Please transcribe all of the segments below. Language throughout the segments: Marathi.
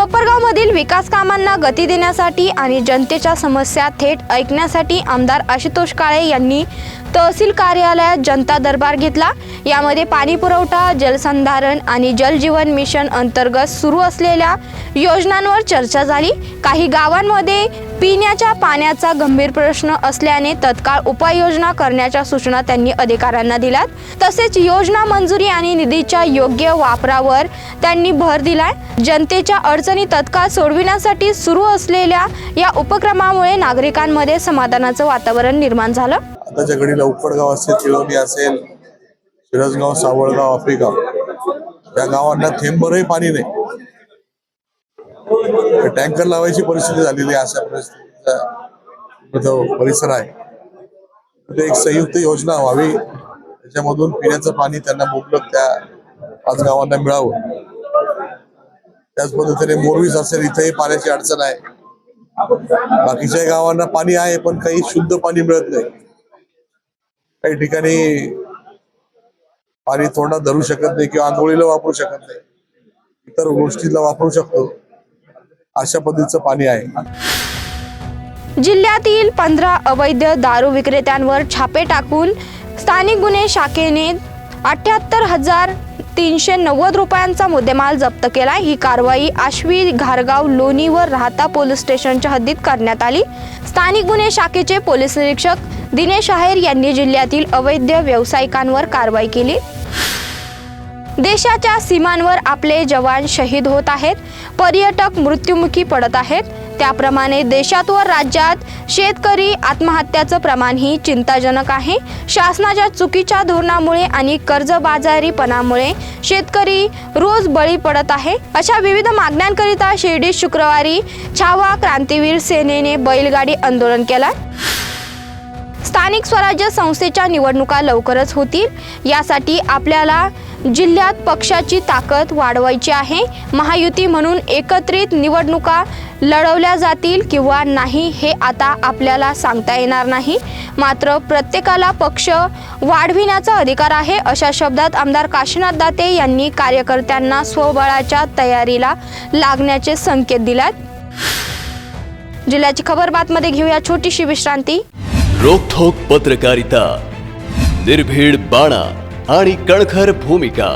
कोपरगावमधील विकास कामांना गती देण्यासाठी आणि जनतेच्या समस्या थेट ऐकण्यासाठी आमदार आशुतोष काळे यांनी तहसील कार्यालयात जनता दरबार घेतला. यामध्ये पाणी पुरवठा जलसंधारण आणि जलजीवन मिशन अंतर्गत सुरू असलेल्या योजनांवर चर्चा झाली. काही गावांमध्ये पिण्याच्या पाण्याचा गंभीर प्रश्न असल्याने तत्काळ उपाययोजना करण्याच्या सूचना त्यांनी अधिकाऱ्यांना दिल्यात. तसेच योजना मंजुरी आणि निधीच्या योग्य वापरावर त्यांनी भर दिलाय. जनतेच्या अडचणी तत्काळ सोडविण्यासाठी सुरू असलेल्या या उपक्रमामुळे नागरिकांमध्ये समाधानाचं वातावरण निर्माण झालं. आताच्या घडीला उकडगाव असेल तिळवणी असेल शिरसगाव सावळगाव आफ्रिका या गावांना थेंबरही पाणी नाही. टँकर लावायची परिस्थिती झालेली आहे अशा परिस्थितीचा जो परिसर आहे तिथे एक संयुक्त योजना व्हावी. त्याच्यामधून पिण्याचं पाणी त्यांना मुबलक त्या पाच गावांना मिळावं. त्याच पद्धतीने मोरवीस असेल इथेही पाण्याची अडचण आहे. बाकीच्या गावांना पाणी आहे पण काही शुद्ध पाणी मिळत नाही. काही ठिकाणी पाणी तोंडात धरू शकत नाही किंवा आंघोळीला वापरू शकत नाही. इतर गोष्टीला वापरू शकतो. अशा पद्धतीचं पाणी आहे. जिल्ह्यातील पंधरा अवैध दारू विक्रेत्यांवर छापे टाकून स्थानिक गुन्हे शाखेने अठ्याहत्तर हजार तीनशे नव्वद रुपयांचा मुद्देमाल जप्त केला ही कारवाई आश्वी घारगाव लोणी व राहता पोलीस स्टेशनच्या हद्दीत करण्यात आली. स्थानिक गुन्हे शाखेचे पोलीस निरीक्षक दिनेश आहेर यांनी जिल्ह्यातील अवैध व्यावसायिकांवर कारवाई केली. देशाच्या सीमांवर आपले जवान शहीद होत आहेत. पर्यटक मृत्युमुखी पडत आहेत. त्याप्रमाणे देशात व राज्यात शेतकरी आत्महत्याचं प्रमाणही चिंताजनक आहे. शासनाच्या चुकीच्या धोरणामुळे आणि कर्जबाजारीपणामुळे शेतकरी रोज बळी पडत आहे. अशा विविध मागण्यांकरिता शिर्डी शुक्रवारी छावा क्रांतीवीर सेनेने बैलगाडी आंदोलन केलं. स्थानिक स्वराज्य संस्थेच्या निवडणुका लवकरच होतील. यासाठी आपल्याला जिल्ह्यात पक्षाची ताकद वाढवायची आहे. महायुती म्हणून एकत्रित निवडणुका लढवल्या जातील किंवा नाही हे आता आपल्याला सांगता येणार नाही. मात्र प्रत्येकाला पक्ष वाढविण्याचा अधिकार आहे अशा शब्दात आमदार काशीनाथ दाते यांनी कार्यकर्त्यांना स्वबळाच्या तयारीला लागण्याचे संकेत दिल्यात. जिल्ह्याची खबर बातमध्ये घेऊया छोटीशी विश्रांती. रोखोक पत्रकारिता. निर्भीड बाणा. आणि कणखर भूमिका.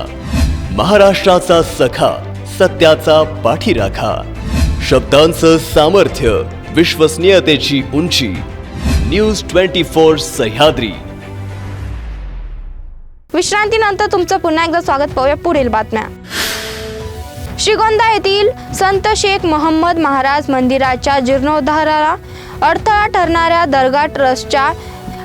महाराष्ट्राचा सखा सत्याचा पाठीराखा. शब्दांचं सामर्थ्य विश्वसनीयतेची उंची. News twenty four Sahyadri. विश्रांतीनंतर तुमचं पुन्हा एकदा स्वागत पाहूया पुढील बातम्या. श्रीगोंदा येथील संत शेख मोहम्मद महाराज मंदिराच्या जीर्णोद्धाराला अडथळा ठरणाऱ्या दर्गा ट्रस्टच्या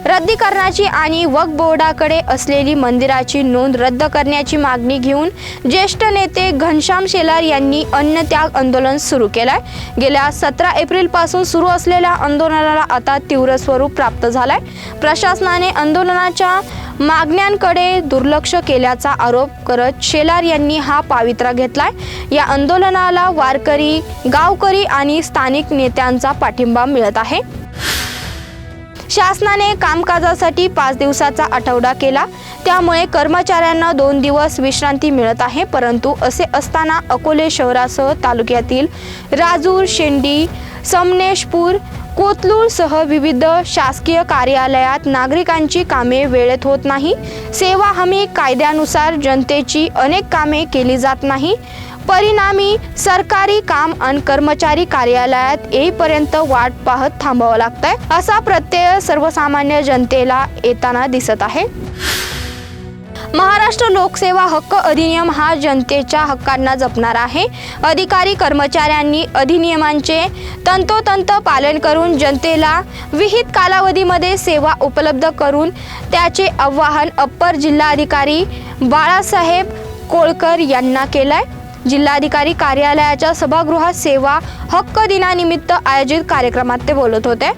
रद्दीकरणाची आणि वक्फ बोर्डाकडे असलेली मंदिराची नोंद रद्द करण्याची मागणी घेऊन ज्येष्ठ नेते घनश्याम शेलार यांनी अन्नत्याग आंदोलन सुरू केलंय. गेल्या सतरा एप्रिलपासून सुरू असलेल्या आंदोलनाला आता तीव्र स्वरूप प्राप्त झालंय. प्रशासनाने आंदोलनाच्या मागण्यांकडे दुर्लक्ष केल्याचा आरोप करत शेलार यांनी हा पावित्रा घेतलाय. या आंदोलनाला वारकरी गावकरी आणि स्थानिक नेत्यांचा पाठिंबा मिळत आहे. शासनाने कामकाजासाठी पाच दिवसाचा आठवडा केला. त्यामुळे कर्मचाऱ्यांना दोन दिवस विश्रांती मिळत आहे. परंतु असे असताना अकोले शहरासह तालुक्यातील राजूर शेंडी समनेशपूर कोथरूडसह विविध शासकीय कार्यालयात नागरिकांची कामे वेळेत होत नाही. सेवा हमी कायद्यानुसार जनतेची अनेक कामे केली जात नाही. परिणामी सरकारी काम आणि कर्मचारी कार्यालयात येईपर्यंत वाट पाहत थांबावं लागतंय असा प्रत्यय सर्वसामान्य जनतेला येताना दिसत आहे. महाराष्ट्र लोकसेवा हक्क अधिनियम हा जनतेच्या हक्कांना जपणार आहे. अधिकारी कर्मचाऱ्यांनी अधिनियमांचे तंतोतंत पालन करून जनतेला विहित कालावधीमध्ये सेवा उपलब्ध करून त्याचे आवाहन अप्पर जिल्हाधिकारी बाळासाहेब कोळकर यांना केलंय. जिल्हाधिकारी कार्यालयाच्या सभागृहात सेवा हक्क दिनानिमित्त आयोजित कार्यक्रमात ते बोलत होते.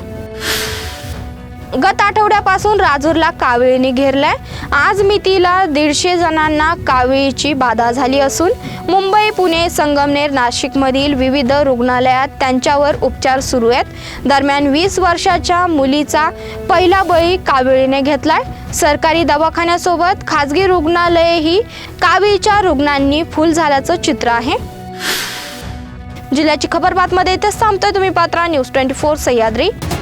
गत आठवड्यापासून राजूरला कावीळीने घेरलाय. आज मितीला दीडशे जणांना कावीळीची बाधा झाली असून मुंबई पुणे संगमनेर नाशिकमधील विविध रुग्णालयात त्यांच्यावर उपचार सुरू आहेत. दरम्यान वीस वर्षाच्या मुलीचा पहिला बळी कावीळीने घेतलाय. सरकारी दवाखान्यासोबत खाजगी रुग्णालयही काविळीच्या रुग्णांनी फुल झाल्याचं चित्र आहे. जिल्ह्याची खबर बातमध्ये इथेच थांबतोय. तुम्ही पात्रा न्यूज ट्वेंटी फोर सह्याद्री.